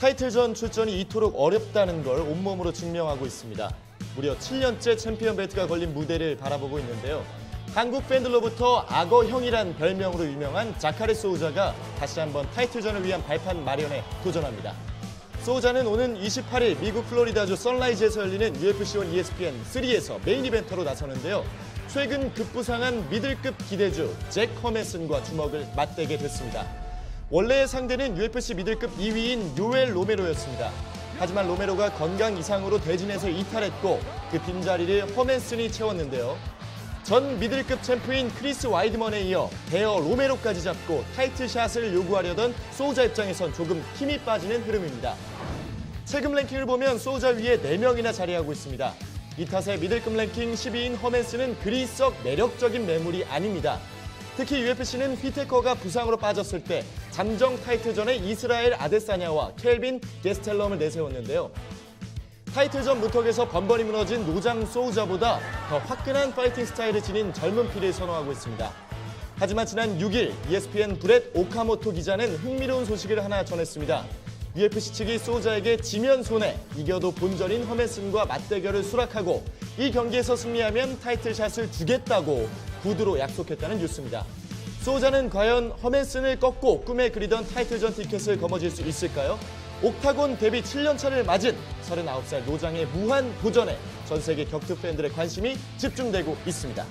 타이틀전 출전이 이토록 어렵다는 걸 온몸으로 증명하고 있습니다. 무려 7년째 챔피언 벨트가 걸린 무대를 바라보고 있는데요. 한국 팬들로부터 악어 형이란 별명으로 유명한 자카레 소우자가 다시 한번 타이틀전을 위한 발판 마련에 도전합니다. 소우자는 오는 28일 미국 플로리다주 선라이즈에서 열리는 UFC1 ESPN 3에서 메인 이벤터로 나서는데요. 최근 급부상한 미들급 기대주 잭 허메슨과 주먹을 맞대게 됐습니다. 원래의 상대는 UFC 미들급 2위인 요엘 로메로였습니다. 하지만 로메로가 건강 이상으로 대진에서 이탈했고 그 빈자리를 허메슨이 채웠는데요. 전 미들급 챔프인 크리스 와이드먼에 이어 대어 로메로까지 잡고 타이틀샷을 요구하려던 소우자 입장에선 조금 힘이 빠지는 흐름입니다. 최근 랭킹을 보면 소우자 위에 4명이나 자리하고 있습니다. 이 탓에 미들급 랭킹 10위인 허맨스는 그리 썩 매력적인 매물이 아닙니다. 특히 UFC는 휘테커가 부상으로 빠졌을 때 잠정 타이틀전에 이스라엘 아데사냐와 켈빈 게스텔럼을 내세웠는데요. 타이틀전 문턱에서 번번이 무너진 노장 소우자보다 더 화끈한 파이팅 스타일을 지닌 젊은 피를 선호하고 있습니다. 하지만 지난 6일 ESPN 브렛 오카모토 기자는 흥미로운 소식을 하나 전했습니다. UFC 측이 소우자에게 지면 손해, 이겨도 본전인 허메슨과 맞대결을 수락하고 이 경기에서 승리하면 타이틀샷을 주겠다고 구두로 약속했다는 뉴스입니다. 소우자는 과연 허메슨을 꺾고 꿈에 그리던 타이틀전 티켓을 거머쥘 수 있을까요? 옥타곤 데뷔 7년 차를 맞은 39살 노장의 무한 도전에 전 세계 격투 팬들의 관심이 집중되고 있습니다.